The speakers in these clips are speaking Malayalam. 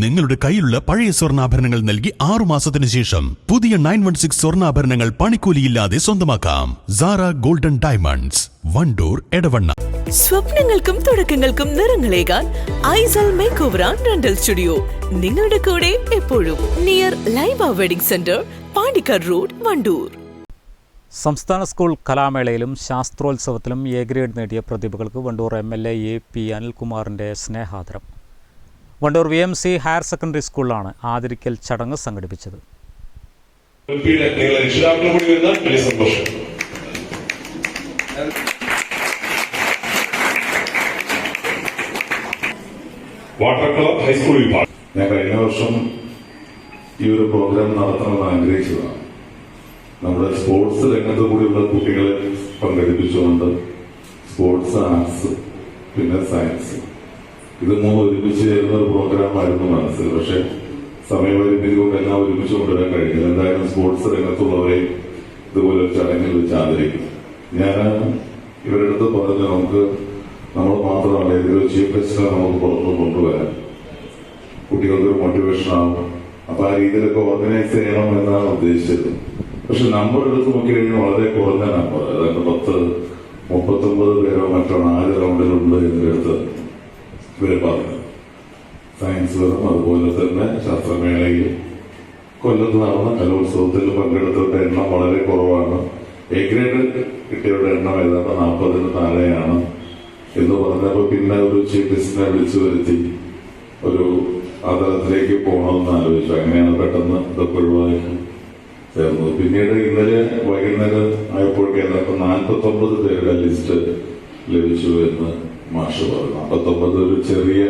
നിങ്ങളുടെ കയ്യിലുള്ള പഴയ സ്വർണാഭരണങ്ങൾ നൽകി ആറു മാസത്തിന് ശേഷം പുതിയ നയൻ വൺ സിക്സ് സ്വർണാഭരണങ്ങൾ പണിക്കൂലിയില്ലാതെ സ്വന്തമാക്കാം. Sara golden diamonds Wandoor Edavanna. സ്വപ്നങ്ങൾക്കും തുടക്കങ്ങൾക്കും നിറങ്ങളേകാൻ ഐസൽ മേക്ക് ഓവർ റെന്റൽ സ്റ്റുഡിയോ നിങ്ങളുടെ കൂടെ എപ്പോഴും near Laiba wedding centre Pandikkad road Wandoor. സംസ്ഥാന സ്കൂൾ കലാമേളയിലും ശാസ്ത്രോത്സവത്തിലും എ ഗ്രേഡ് നേടിയ പ്രതിഭകൾക്ക് Wandoor M L A A P അനിൽകുമാറിന്റെ സ്നേഹാദരം. Wandoor V M C higher secondary സ്കൂളിലാണ് ആദരിക്കൽ ചടങ്ങ് സംഘടിപ്പിച്ചത്. വാട്ടർ ക്ലബ് ഹൈസ്കൂൾ വിഭാഗം. ഞാൻ കഴിഞ്ഞ വർഷം ഈ ഒരു പ്രോഗ്രാം നടത്തണമെന്ന് ആഗ്രഹിച്ചതാണ്. നമ്മുടെ സ്പോർട്സ് രംഗത്ത് കൂടിയുള്ള കുട്ടികളെ പങ്കെടുപ്പിച്ചുകൊണ്ട് സ്പോർട്സ് ആർട്സ് പിന്നെ സയൻസ്. ഇത് മൂന്ന് ഒരുമിച്ച് ചേരുന്ന ഒരു പ്രോഗ്രാം ആയിരുന്നു മനസ്സിൽ. പക്ഷെ സമയപരിമിതി കൊണ്ട് എല്ലാം ഒരുമിച്ച് കൊണ്ടുവരാൻ കഴിഞ്ഞില്ല. എന്തായാലും സ്പോർട്സ് രംഗത്തുള്ളവരെയും ഇതുപോലെ ഒരു ചടങ്ങിൽ വെച്ച് ആദരിക്കും. ഞാൻ ഇവരുടെ അടുത്ത് പറഞ്ഞു നമുക്ക് നമ്മൾ മാത്രമല്ല ഇതിലൊരു ചീഫ് ഗസ്റ്റിനെ നമുക്ക് പുറത്ത് കൊണ്ടുവരാം. കുട്ടികൾക്ക് ഒരു മോട്ടിവേഷൻ ആവും അപ്പൊ ആ രീതിയിലൊക്കെ ഓർഗനൈസ് ചെയ്യണം എന്നാണ് ഉദ്ദേശിച്ചത്. പക്ഷെ നമ്പർ എടുത്ത് നോക്കിക്കഴിഞ്ഞാൽ വളരെ കുറഞ്ഞ നമ്പർ അതായത് പത്ത് മുപ്പത്തൊമ്പത് പേരോ മറ്റോ നാല് ഇവർ പറഞ്ഞു. സയൻസിലും അതുപോലെ തന്നെ ശാസ്ത്രമേളയിൽ കൊല്ലത്ത് നടന്ന കലോത്സവത്തിൽ പങ്കെടുത്തവരുടെ എണ്ണം വളരെ കുറവാണ്. എ ഗ്രേഡ് കിട്ടിയവരുടെ എണ്ണം ഏതാണ്ട് നാൽപ്പതിന് താഴെയാണ് എന്ന് പറഞ്ഞപ്പോൾ പിന്നെ ഒരു ചീഫ് ഗസ്റ്റിനെ വിളിച്ചു വരുത്തി. ഒരു ആ പോകണമെന്ന് ആലോചിച്ചു. അങ്ങനെയാണ് പെട്ടെന്ന് ഇതൊക്കെ ഒഴിവാക്കി ചേർന്നത്. പിന്നീട് ഇന്നലെ വൈകുന്നേരം ആയപ്പോഴേക്കും നാൽപ്പത്തി ഒമ്പത് പേരുടെ ലിസ്റ്റ് ലഭിച്ചു എന്ന് ഒരു ചെറിയ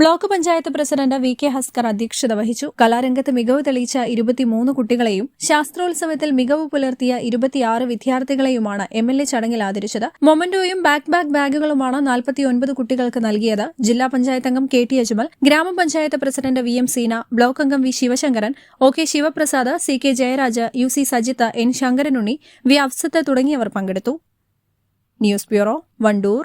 block panchayat president V K Haskar അധ്യക്ഷത വഹിച്ചു. കലാരംഗത്ത് മികവ് തെളിയിച്ച ഇരുപത്തിമൂന്ന് കുട്ടികളെയും ശാസ്ത്രോത്സവത്തിൽ മികവ് പുലർത്തിയ ഇരുപത്തിയാറ് വിദ്യാർത്ഥികളെയുമാണ് എം എൽ എ ചടങ്ങിൽ ആദരിച്ചത്. മൊമന്റോയും ബാക്ക് ബാക്ക് ബാഗുകളുമാണ് നാൽപ്പത്തിയൊൻപത് കുട്ടികൾക്ക് നൽകിയത്. ജില്ലാ പഞ്ചായത്ത് അംഗം കെ ടി അജ്മൽ ഗ്രാമപഞ്ചായത്ത് president V M Seena block അംഗം V Sivasankaran O K Sivaprasad C K Jayaraj U C Sajith N Sankaranunni V Afsath തുടങ്ങിയവർ പങ്കെടുത്തു. News bureau Wandoor.